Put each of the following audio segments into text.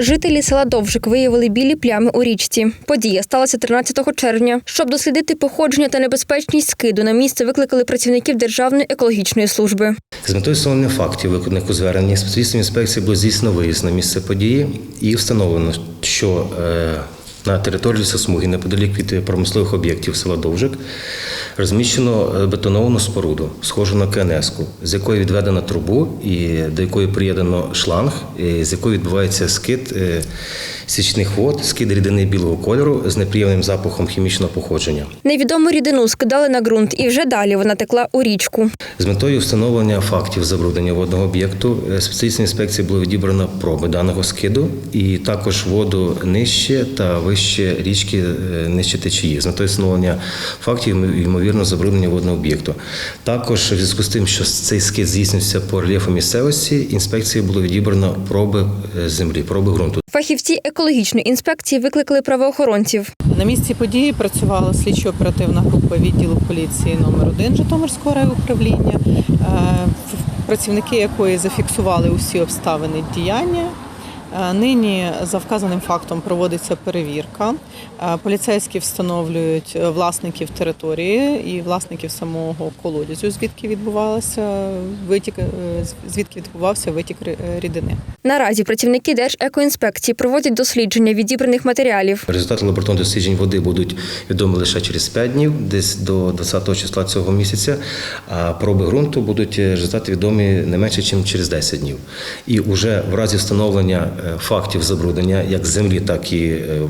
Жителі села Довжик виявили білі плями у річці. Подія сталася 13 червня. Щоб дослідити походження та небезпечність скиду, на місце викликали працівників Державної екологічної служби. З метою встановлення фактів, виконаних у зверненні, інспекції було здійснено виїзд на місце події і встановлено, що е, на території лісосмуги неподалік від промислових об'єктів села Довжик розміщено е, бетоновану споруду, схожу на КНС-ку, з якої відведена трубу і до якої приєднано шланг, і з якої відбувається скид е, січних вод, скид рідини білого кольору з неприємним запахом хімічного походження. Невідому рідину скидали на ґрунт, і вже далі вона текла у річку. З метою встановлення фактів забруднення водного об'єкту е, інспекції було відібрано проби даного скиду і також воду нижче та вище річки е, нижче течії з метою встановлення фактів йм- ймовірно забруднення водного об'єкту. Також в зв'язку з тим, що цей скид здійснюється по рельєфу місцевості, інспекції було відібрано проби е, землі, проби ґрунту. Фахівці екологічної інспекції викликали правоохоронців. На місці події працювала слідчо-оперативна група відділу поліції номер 1 Житомирського райуправління, е, працівники якої зафіксували усі обставини діяння. Е, Нині за вказаним фактом проводиться перевірка. Е, Поліцейські встановлюють е, власників території і власників самого колодязю, звідки відбувалося витік, звідки відбувався витік рідини. Наразі працівники Держекоінспекції проводять дослідження відібраних матеріалів. Результати лабораторних досліджень води будуть відомі лише через 5 днів, десь до 20 числа цього місяця. А проби ґрунту будуть результати відомі не менше, ніж через 10 днів. І вже в разі встановлення фактів забруднення як землі, так і е,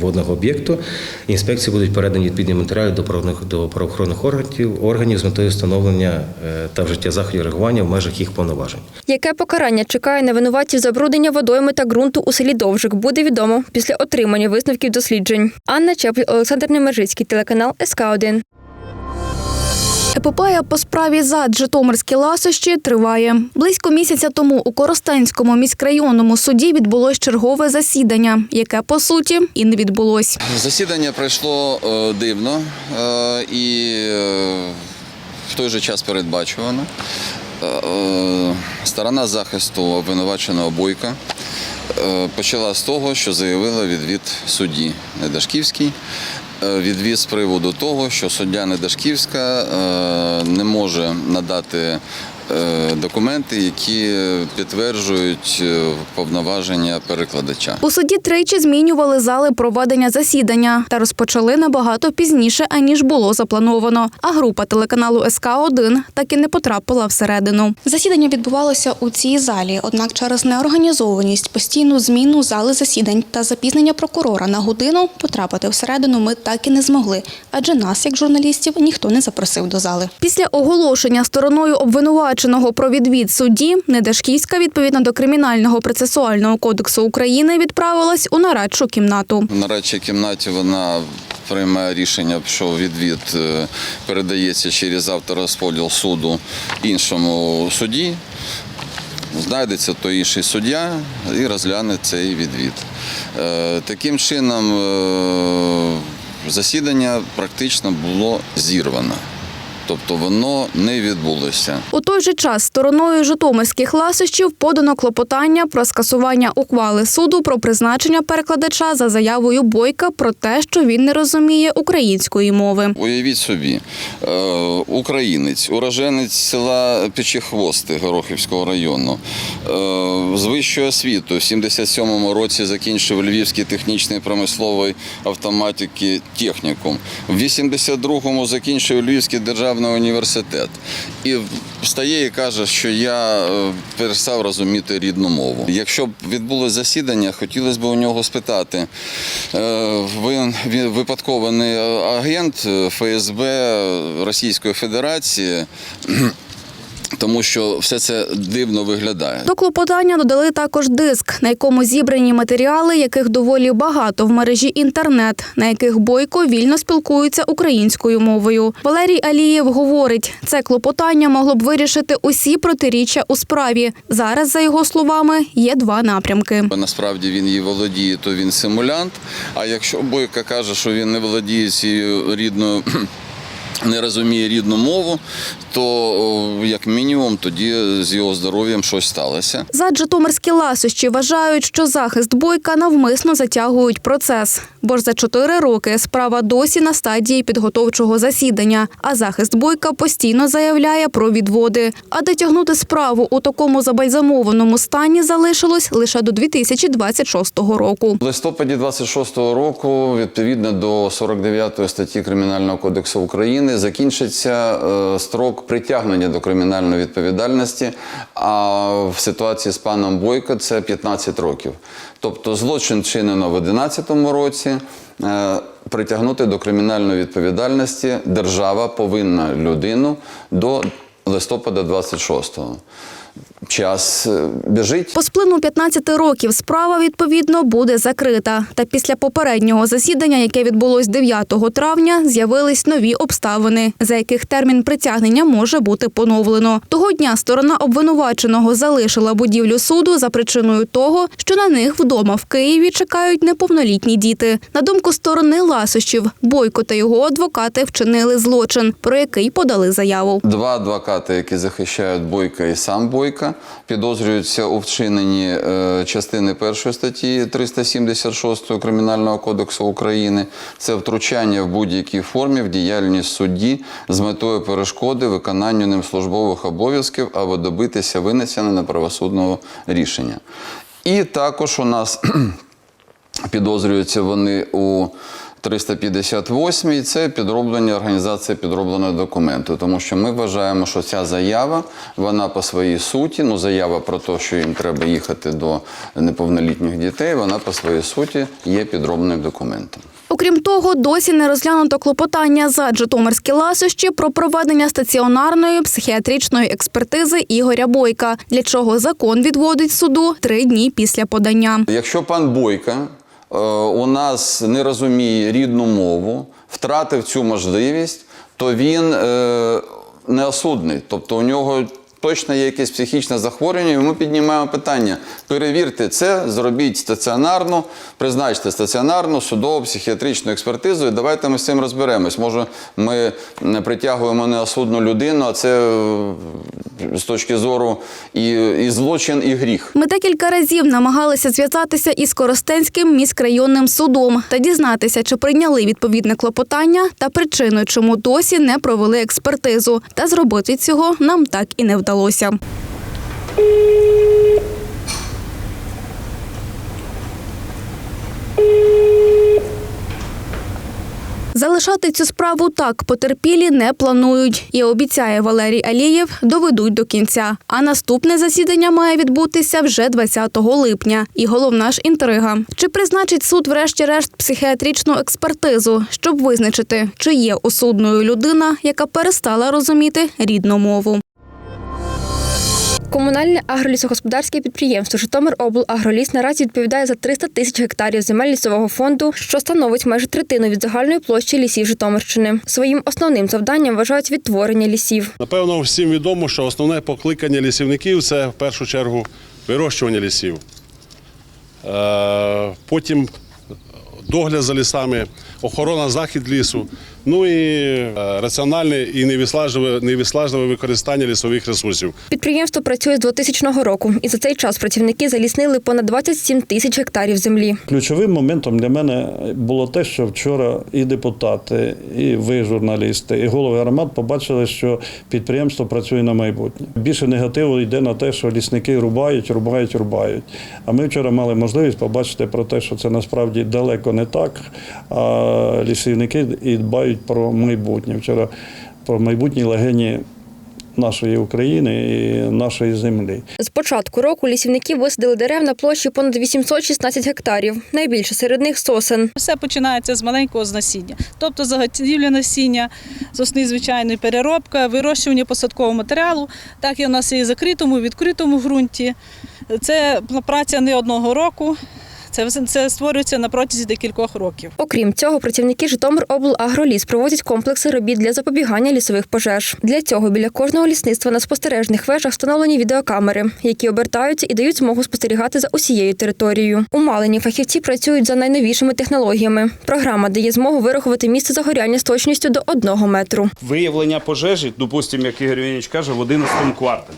водного об'єкту, інспекції будуть передані відповідні матеріали до правоохоронних органів органів з метою встановлення е, та вжиття заходів реагування в межах їх повноважень. Яке покарання чекає на винуватців забруднення водойми та ґрунту у селі Довжик, буде відомо після отримання висновків досліджень. Анна Чеплі, Олександр Немержицький, телеканал СК 1 Епопея по справі ЗАД Житомирські ласощі триває. Близько місяця тому у Коростенському міськрайонному суді відбулось чергове засідання, яке по суті і не відбулось. Засідання пройшло е, дивно е, і е, в той же час передбачувано. Сторона захисту обвинуваченого Бойка почала з того, що заявила відвід судді Недашківський. Е, Відвід з приводу того, що суддя Недашківська е, не може надати документи, які підтверджують е, повноваження перекладача. У суді тричі змінювали зали проведення засідання та розпочали набагато пізніше, аніж було заплановано. А група телеканалу СК 1 так і не потрапила всередину. Засідання відбувалося у цій залі, однак через неорганізованість, постійну зміну зали засідань та запізнення прокурора на годину потрапити всередину ми так і не змогли, адже нас, як журналістів, ніхто не запросив до зали. Після оголошення стороною обвинуваченого про відвід судді Недашківська, відповідно до кримінального процесуального кодексу України, відправилась у нарадчу кімнату. В нарадчій кімнаті вона приймає рішення, що відвід е, передається через авторозподіл суду іншому судді. Знайдеться той інший суддя і розгляне цей відвід. Е, Таким чином е, засідання практично було зірвано. Тобто воно не відбулося. У той же час стороною житомирських ласощів подано клопотання про скасування ухвали суду про призначення перекладача за заявою Бойка про те, що він не розуміє української мови. Уявіть собі, е, українець, уроженець села Печехвости Горохівського району, е, з вищою освітою в 77-му році закінчив Львівський технічний промисловий автоматики технікум. В 82-му закінчив Львівський державний університет. І встає і каже, що я е, перестав розуміти рідну мову. Якщо б відбулося засідання, хотілося б у нього спитати, е, ви випадково агент ФСБ Російської Федерації, тому що все це дивно виглядає. До клопотання додали також диск, на якому зібрані матеріали, яких доволі багато в мережі інтернет, на яких Бойко вільно спілкується українською мовою. Валерій Алієв говорить, це клопотання могло б вирішити усі протиріччя у справі. Зараз, за його словами, є два напрямки. Насправді він її володіє, то він симулянт. А якщо Бойко каже, що він не володіє цією рідною, не розуміє рідну мову, то як мінімум тоді з його здоров'ям щось сталося. За Житомирські ласощі вважають, що захист бойка навмисно затягують процес. Бо ж за чотири роки справа досі на стадії підготовчого засідання, а захист бойка постійно заявляє про відводи. А дотягнути справу у такому забальзамованому стані залишилось лише до 2026 року. В листопаді 26-го року, відповідно до 49 статті Кримінального кодексу України, закінчиться е, строк притягнення до кримінальної відповідальності. А в ситуації з паном Бойко це 15 років. Тобто злочин чинено в 2011 році. е, Притягнути до кримінальної відповідальності держава повинна людину до листопада 26-го. Час е, біжить. По сплину 15 років справа відповідно буде закрита. Та після попереднього засідання, яке відбулось 9 травня, з'явились нові обставини, за яких термін притягнення може бути поновлено. Того дня сторона обвинуваченого залишила будівлю суду за причиною того, що на них вдома в Києві чекають неповнолітні діти. На думку сторони ласощів, Бойко та його адвокати вчинили злочин, про який подали заяву. Два адвокати, які захищають Бойка і сам Бойка, підозрюються у вчиненні е, частини першої статті 376 Кримінального кодексу України. Це втручання в будь-якій формі в діяльність судді з метою перешкоди виконанню ним службових обов'язків або добитися винесення неправосудного рішення. І також у нас підозрюються вони у 358 це підроблення організації підробленого документу, тому що ми вважаємо, що ця заява, вона по своїй суті, ну заява про те, що їм треба їхати до неповнолітніх дітей, вона по своїй суті є підробним документом. Окрім того, досі не розглянуто клопотання за Житомирські ласощі про проведення стаціонарної психіатричної експертизи Ігоря Бойка, для чого закон відводить суду три дні після подання. Якщо пан Бойка у нас не розуміє рідну мову, втратив цю можливість, то він е, неосудний. Тобто у нього точно є якесь психічне захворювання, і ми піднімаємо питання: перевірте це, зробіть стаціонарну, призначте стаціонарну судово психіатричну експертизу, і давайте ми з цим розберемось. Може, ми не притягуємо неосудну людину, а це е, з точки зору і, і злочин, і гріх. Ми декілька разів намагалися зв'язатися із Коростенським міськрайонним судом та дізнатися, чи прийняли відповідне клопотання та причину, чому досі не провели експертизу. Та зробити цього нам так і не вдалося. Залишати цю справу так потерпілі не планують і обіцяє Валерій Алієв доведуть до кінця. А наступне засідання має відбутися вже 20 липня. І головна ж інтрига: чи призначить суд, врешті-решт, психіатричну експертизу, щоб визначити, чи є осудною людина, яка перестала розуміти рідну мову. Комунальне агролісогосподарське підприємство Житомироблагроліс наразі відповідає за 300 тисяч гектарів земель лісового фонду, що становить майже третину від загальної площі лісів Житомирщини. Своїм основним завданням вважають відтворення лісів. Напевно, всім відомо, що основне покликання лісівників це в першу чергу вирощування лісів. Е, Потім догляд за лісами, охорона захід лісу, ну і е, раціональне і невіслажливе, невіслажливе використання лісових ресурсів. Підприємство працює з 2000 року, і за цей час працівники заліснили понад 27 тисяч гектарів землі. Ключовим моментом для мене було те, що вчора і депутати, і ви, журналісти, і голови громад побачили, що підприємство працює на майбутнє. Більше негативу йде на те, що лісники рубають, рубають, рубають. А ми вчора мали можливість побачити про те, що це насправді далеко не так. А лісівники і дбають про майбутнє. Вчора про майбутні легені нашої України і нашої землі. З початку року лісівники висадили дерев на площі понад 816 гектарів. Найбільше серед них сосен. Все починається з маленького з насіння, тобто заготівля насіння, з осни звичайної переробка, вирощування посадкового матеріалу. Так і у нас і закритому, і відкритому ґрунті. Це праця не одного року. Це, це створюється на протязі декількох років. Окрім цього, працівники Житомироблагроліс проводять комплекси робіт для запобігання лісових пожеж. Для цього біля кожного лісництва на спостережних вежах встановлені відеокамери, які обертаються і дають змогу спостерігати за усією територією. У Малині фахівці працюють за найновішими технологіями. Програма дає змогу вирахувати місце загоряння з точністю до одного метру. виявлення пожежі, допустимо, як Ігор Євгенович каже, в 11 кварталі.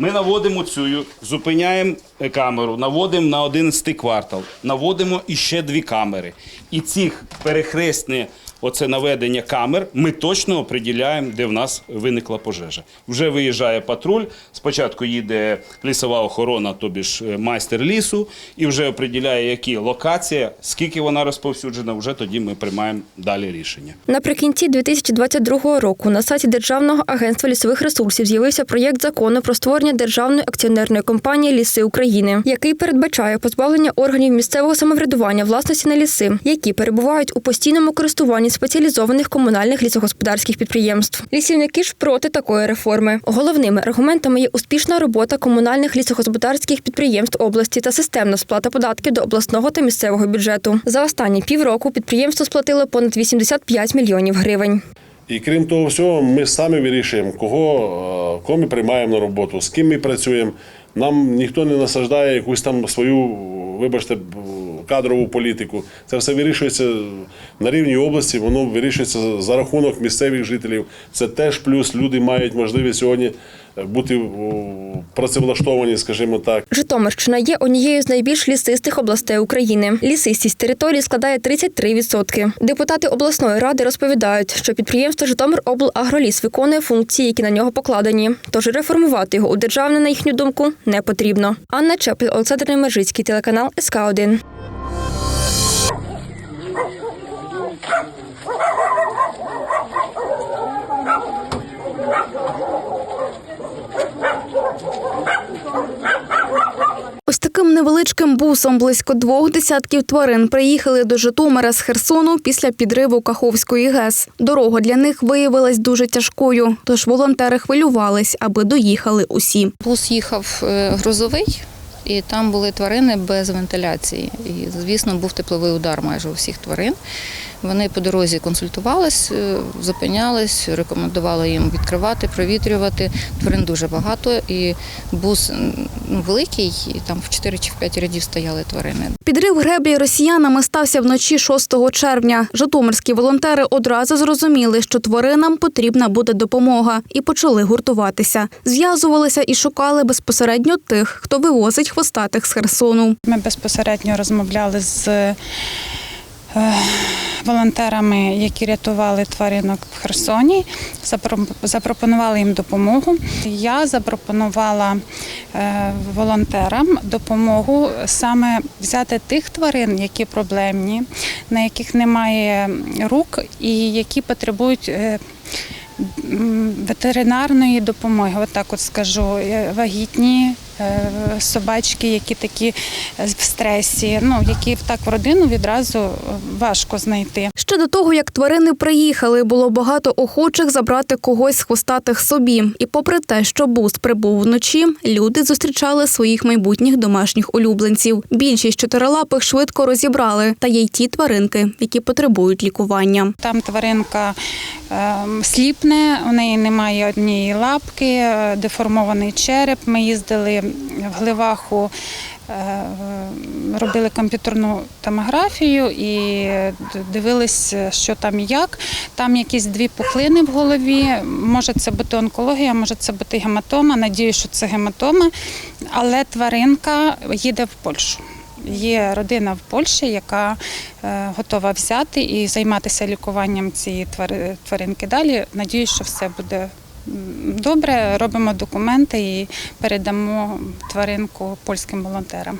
Ми наводимо цю, зупиняємо е, камеру, наводимо на 11 квартал, наводимо іще дві камери. І цих перехресне оце наведення камер ми точно определяємо, де в нас виникла пожежа. Вже виїжджає патруль, спочатку їде лісова охорона, тобі ж е, майстер лісу, і вже определяє, які локація, скільки вона розповсюджена, вже тоді ми приймаємо далі рішення. Наприкінці 2022 року на сайті Державного агентства лісових ресурсів з'явився проєкт закону про створення державної акціонерної компанії Ліси України, який передбачає позбавлення органів місцевого самоврядування власності на ліси, які перебувають у постійному користуванні спеціалізованих комунальних лісогосподарських підприємств. Лісівники ж проти такої реформи. Головними аргументами є успішна робота комунальних лісогосподарських підприємств області та системна сплата податків до обласного та місцевого бюджету. За останні півроку підприємство сплатило понад 85 мільйонів гривень. І крім того всього, ми самі вирішуємо, кого, е, кого ми приймаємо на роботу, з ким ми працюємо. Нам ніхто не насаждає якусь там свою, вибачте, кадрову політику. Це все вирішується на рівні області, воно вирішується за рахунок місцевих жителів. Це теж плюс. Люди мають можливість сьогодні е, бути працевлаштовані, скажімо так. Житомирщина є однією з найбільш лісистих областей України. Лісистість території складає 33%. Депутати обласної ради розповідають, що підприємство Житомироблагроліс виконує функції, які на нього покладені. Тож реформувати його у державне, на їхню думку, не потрібно. Анна Чепель, Олександр Немержицький, телеканал СК 1 Ось таким невеличким бусом близько двох десятків тварин приїхали до Житомира з Херсону після підриву Каховської ГЕС. Дорога для них виявилась дуже тяжкою, тож волонтери хвилювались, аби доїхали усі. Бус їхав е, грузовий, і там були тварини без вентиляції. І, звісно, був тепловий удар майже у всіх тварин. Вони по дорозі консультувались, е, зупинялись, рекомендували їм відкривати, провітрювати. Тварин дуже багато, і бус ну, великий, і там в 4 чи в 5 рядів стояли тварини. Підрив греблі росіянами стався вночі 6 червня. Житомирські волонтери одразу зрозуміли, що тваринам потрібна буде допомога, і почали гуртуватися. Зв'язувалися і шукали безпосередньо тих, хто вивозить хвостатих з Херсону. Ми безпосередньо розмовляли з е, волонтерами, які рятували тваринок в Херсоні, запропонували їм допомогу. Я запропонувала е, волонтерам допомогу саме взяти тих тварин, які проблемні, на яких немає рук і які потребують. е, Ветеринарної допомоги, от так от скажу, вагітні собачки, які такі е, в стресі, ну які так в родину відразу е, важко знайти. Ще до того, як тварини приїхали, було багато охочих забрати когось з хвостатих собі. І попри те, що буст прибув вночі, люди зустрічали своїх майбутніх домашніх улюбленців. Більшість чотирилапих швидко розібрали, та є й ті тваринки, які потребують лікування. Там тваринка ем, сліпне, у неї немає однієї лапки, е, деформований череп. Ми їздили в Гливаху. Е, Робили комп'ютерну томографію і дивились, що там і як. Там якісь дві пухлини в голові. Може це бути онкологія, може це бути гематома. Надію, що це гематома. Але тваринка їде в Польщу. Є родина в Польщі, яка е, готова взяти і займатися лікуванням цієї тваринки далі. Надіюсь, що все буде добре. Робимо документи і передамо тваринку польським волонтерам.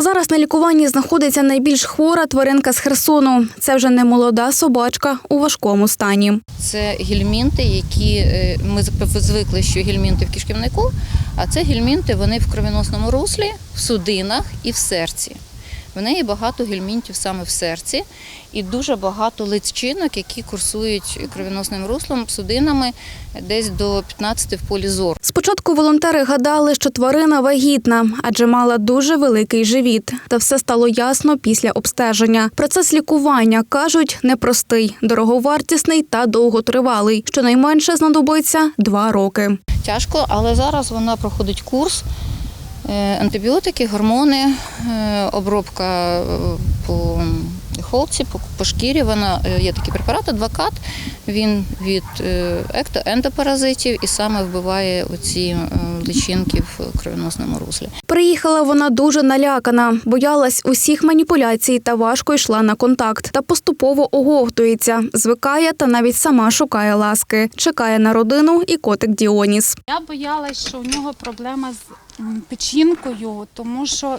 Зараз на лікуванні знаходиться найбільш хвора тваринка з Херсону. Це вже не молода собачка у важкому стані. Це гельмінти, які е, ми звикли, що гельмінти в кишківнику, а це гельмінти вони в кровіносному руслі, в судинах і в серці. В неї багато гельмінтів саме в серці і дуже багато личинок, які курсують кровоносним руслом, судинами десь до 15 в полі зору. Спочатку волонтери гадали, що тварина вагітна, адже мала дуже великий живіт. Та все стало ясно після обстеження. Процес лікування кажуть непростий, дороговартісний та довготривалий. Щонайменше знадобиться два роки. Тяжко, але зараз вона проходить курс. Е, Антибіотики, гормони, е, обробка е, по холці, по, шкірі. Вона є такий препарат, адвокат. Він від е, екто- ендопаразитів і саме вбиває оці личинки в кровоносному руслі. Приїхала вона дуже налякана, боялась усіх маніпуляцій та важко йшла на контакт. Та поступово оговтується, звикає та навіть сама шукає ласки. Чекає на родину і котик Діоніс. Я боялась, що у нього проблема з печінкою, тому що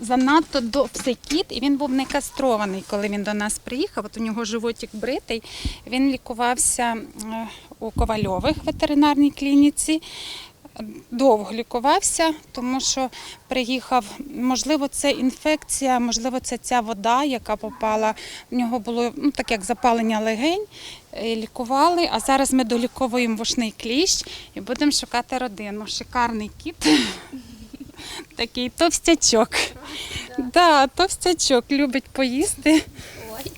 занадто довсий кіт, і він був не кастрований, коли він до нас приїхав. От у нього животик бритий. Він лікувався у Ковальових ветеринарній клініці. Довго лікувався, тому що приїхав, можливо, це інфекція, можливо, це ця вода, яка попала. В нього було ну, так як запалення легень, лікували. А зараз ми доліковуємо вушний кліщ і будемо шукати родину. Шикарний кіт. Такий товстячок. Да, товстячок, любить поїсти.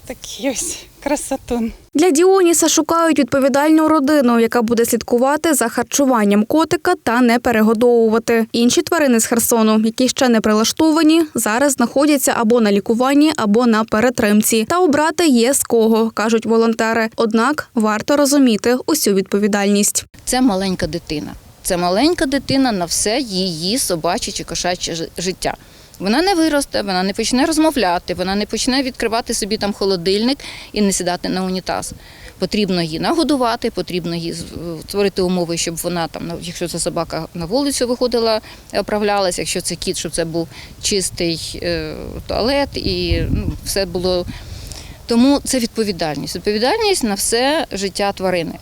Такий ось красотун. Для Діоніса шукають відповідальну родину, яка буде слідкувати за харчуванням котика та не перегодовувати. Інші тварини з Херсону, які ще не прилаштовані, зараз знаходяться або на лікуванні, або на перетримці. Та обрати є з кого, кажуть волонтери. Однак варто розуміти усю відповідальність. Це маленька дитина. Це маленька дитина на все її собаче чи кошаче жи- життя. Вона не виросте, вона не почне розмовляти, вона не почне відкривати собі там холодильник і не сідати на унітаз. Потрібно її нагодувати, потрібно з- створити умови, щоб вона там, ну, якщо це собака на вулицю виходила, оправлялася, якщо це кіт, щоб це був чистий е, туалет і ну, все було. Тому це відповідальність. Відповідальність на все життя тварини.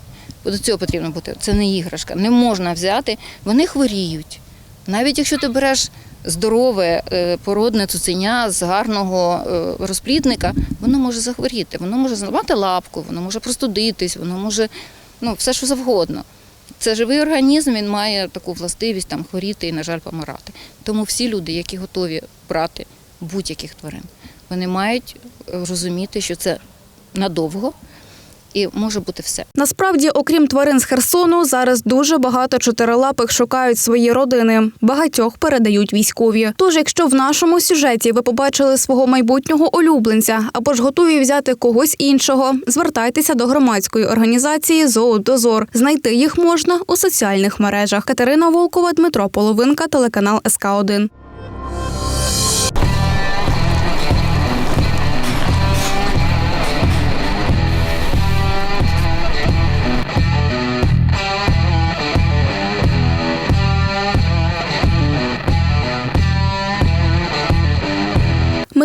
До цього потрібно бути. Це не іграшка. Не можна взяти. Вони хворіють. Навіть якщо ти береш здорове е, породне цуценя з гарного е, розплідника, воно може захворіти, воно може зламати лапку, воно може простудитись, воно може ну, все що завгодно. Це живий організм, він має таку властивість там хворіти і, на жаль, помирати. Тому всі люди, які готові брати будь-яких тварин, вони мають е, розуміти, що це надовго і може бути все. Насправді, окрім тварин з Херсону, зараз дуже багато чотирилапих шукають свої родини. Багатьох передають військові. Тож, якщо в нашому сюжеті ви побачили свого майбутнього улюбленця або ж готові взяти когось іншого, звертайтеся до громадської організації Зоодозор. Знайти їх можна у соціальних мережах. Катерина Волкова, Дмитро Половинка, телеканал СК 1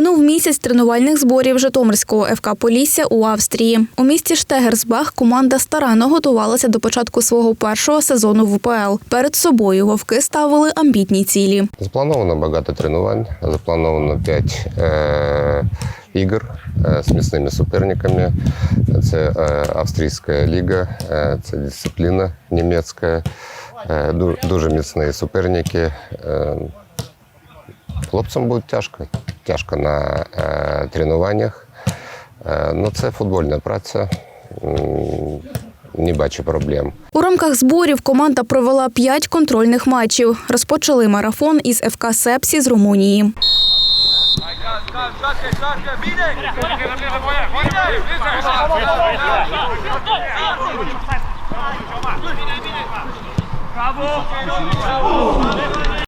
Минув місяць тренувальних зборів Житомирського ФК Полісся у Австрії. У місті Штегерсбах команда старанно готувалася до початку свого першого сезону в УПЛ. Перед собою вовки ставили амбітні цілі. Заплановано багато тренувань, заплановано 5 е, ігор е, з міцними суперниками. Це е, австрійська ліга, е, це дисципліна німецька, дуже міцні суперники. Хлопцям буде тяжко, тяжко на е, тренуваннях. Е, ну, це футбольна праця. Не бачу проблем. У рамках зборів команда провела п'ять контрольних матчів. Розпочали марафон із ФК Сепсі з Румунії.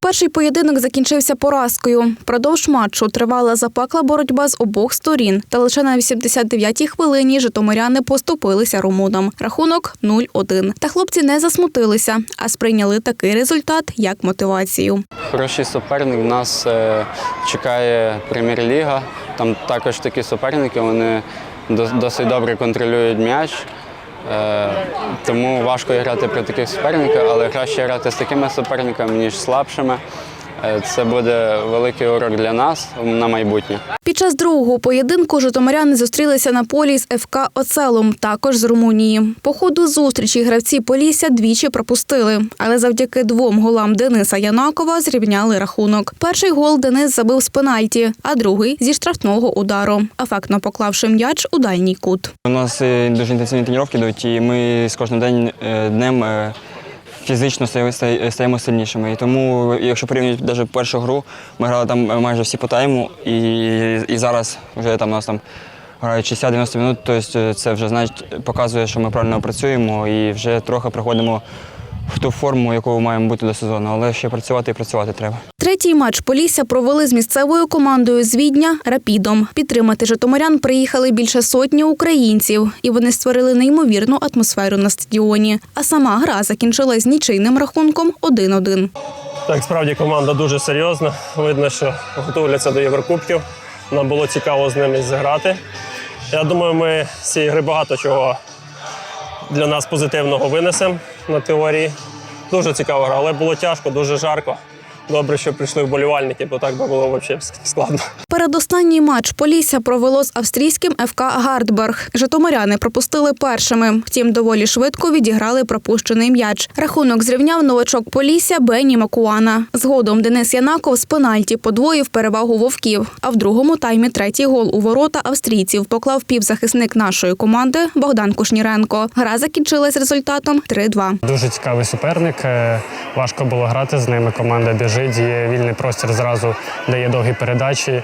Перший поєдинок закінчився поразкою. Продовж матчу тривала запекла боротьба з обох сторін. Та лише на 89-й хвилині житомиряни поступилися румунам. Рахунок 0-1. Та хлопці не засмутилися, а сприйняли такий результат як мотивацію. Хороший суперник. Нас е, чекає прем'єр-ліга. Там також такі суперники, вони дос- досить добре контролюють м'яч. Е, тому важко грати про таких суперників, але краще грати з такими суперниками, ніж слабшими. Е, Це буде великий урок для нас на майбутнє. Під час другого поєдинку житомиряни зустрілися на полі з ФК Оцелом, також з Румунії. По ходу зустрічі гравці Полісся двічі пропустили, але завдяки двом голам Дениса Янакова зрівняли рахунок. Перший гол Денис забив з пенальті, а другий зі штрафного удару, ефектно поклавши м'яч у дальній кут. У нас е, дуже інтенсивні тренування йдуть, і ми з кожним день, е, днем фізично стає- стає- стаємо сильнішими. І тому, якщо порівнювати навіть першу гру, ми грали там е, майже всі по тайму, і, і зараз вже там у нас там грають 60-90 минут, тобто це вже значить показує, що ми правильно працюємо і вже трохи приходимо в ту форму, якою маємо бути до сезону. Але ще працювати і працювати треба. Третій матч Полісся провели з місцевою командою з Відня Рапідом. Підтримати житомирян приїхали більше сотні українців, і вони створили неймовірну атмосферу на стадіоні. А сама гра закінчилась нічийним рахунком 1-1. Так, справді команда дуже серйозна. Видно, що готуються до Єврокубків. Нам було цікаво з ними зіграти. Я думаю, ми з цієї гри багато чого для нас позитивного винесемо на теорії. Дуже цікава гра, але було тяжко, дуже жарко. Добре, що прийшли вболівальники, бо так би було взагалі складно. Передостанній матч Полісся провело з австрійським ФК Гардберг. Житомиряни пропустили першими. Втім, доволі швидко відіграли пропущений м'яч. Рахунок зрівняв новачок Полісся Бенні Макуана. Згодом Денис Янаков з пенальті подвоїв перевагу вовків. А в другому таймі третій гол у ворота австрійців поклав півзахисник нашої команди Богдан Кушніренко. Гра закінчилась результатом 3-2. Дуже цікавий суперник. е, Важко було грати з ними. Команда біжить, є вільний простір зразу дає довгі передачі.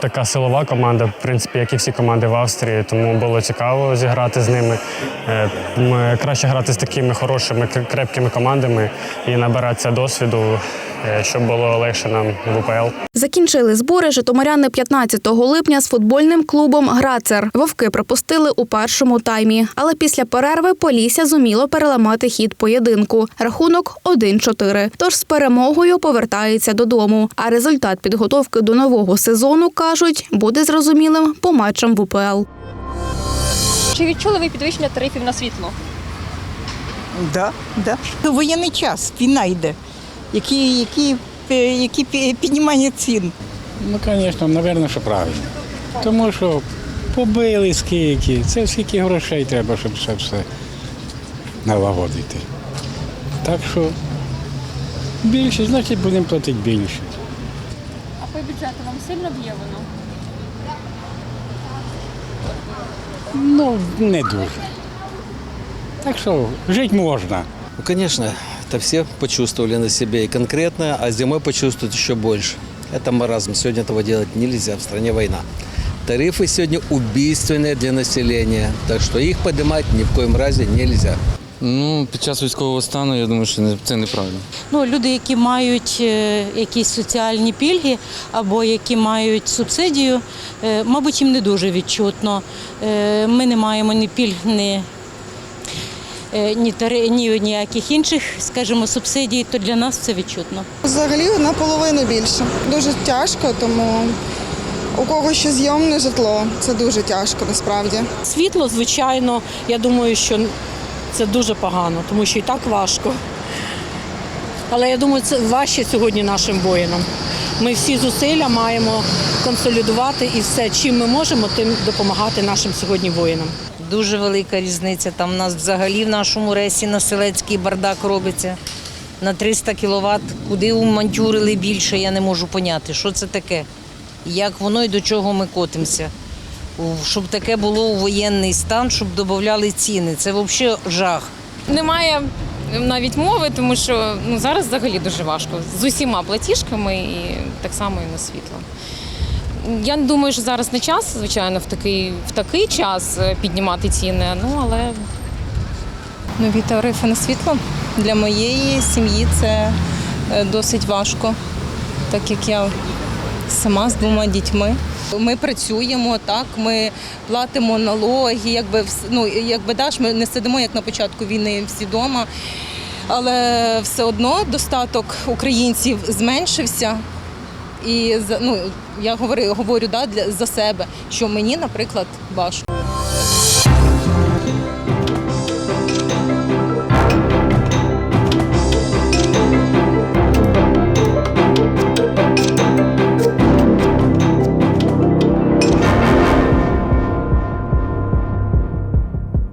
Така силова команда, в принципі, як і всі команди в Австрії, тому було цікаво зіграти з ними. Е, м, Краще грати з такими хорошими, крепкими командами і набиратися досвіду, е, щоб було легше нам в УПЛ. Закінчили збори житомиряни 15 липня з футбольним клубом Грацер. Вовки пропустили у першому таймі, але після перерви Полісся зуміло переламати хід поєдинку. Рахунок 1-4. Тож з перемогою повертається додому. А результат підготовки до нового сезону кажуть буде зрозумілим по матчам в УПЛ. Чи відчули ви підвищення тарифів на світло? Да, да. Воєнний час, війна йде. Які, які, е, які піднімання цін. Ну, звісно, напевно, що правильно. Тому що побили скільки, це скільки грошей треба, щоб це все налагодити. Так що більше, значить будемо платити більше. А по бюджету сильно б'є воно? Ну, не дуже. Так що жити можна. Ну, конечно, это все почувствовали на себе и конкретно, а зимой почувствуют еще больше. Это маразм. Сегодня этого делать нельзя, в стране война. Тарифы сегодня убийственные для населения, так что их поднимать ни в коем разе нельзя. Ну, під час військового стану, я думаю, що це неправильно. Ну, люди, які мають е, якісь соціальні пільги або які мають субсидію, е, мабуть, їм не дуже відчутно. Е, Ми не маємо ні пільг, ні, ні, ні ніяких інших, скажімо, субсидій, то для нас це відчутно. Взагалі наполовину більше. Дуже тяжко, тому у кого ще зйомне житло, це дуже тяжко насправді. Світло, звичайно, я думаю, що це дуже погано, тому що і так важко. Але я думаю, це важче сьогодні нашим воїнам. Ми всі зусилля маємо консолідувати і все, чим ми можемо, тим допомагати нашим сьогодні воїнам. Дуже велика різниця. Там у нас взагалі в нашому рейсі на селецький бардак робиться. На 300 кВт. Куди умантюрили більше, я не можу поняти, що це таке, як воно і до чого ми котимося. Щоб таке було у воєнний стан, щоб додавали ціни. Це взагалі жах. Немає навіть мови, тому що ну, зараз взагалі дуже важко з усіма платіжками і так само і на світло. Я не думаю, що зараз не час, звичайно, в такий, в такий час е, піднімати ціни, ну але Нові тарифи на світло для моєї сім'ї це е, досить важко, так як я сама з двома дітьми. Ми працюємо так, ми платимо налоги, якби ну, якби даш, ми не сидимо як на початку війни всі вдома. Але все одно достаток українців зменшився. І ну, я говорю, говорю да, для, за себе, що мені, наприклад, важко.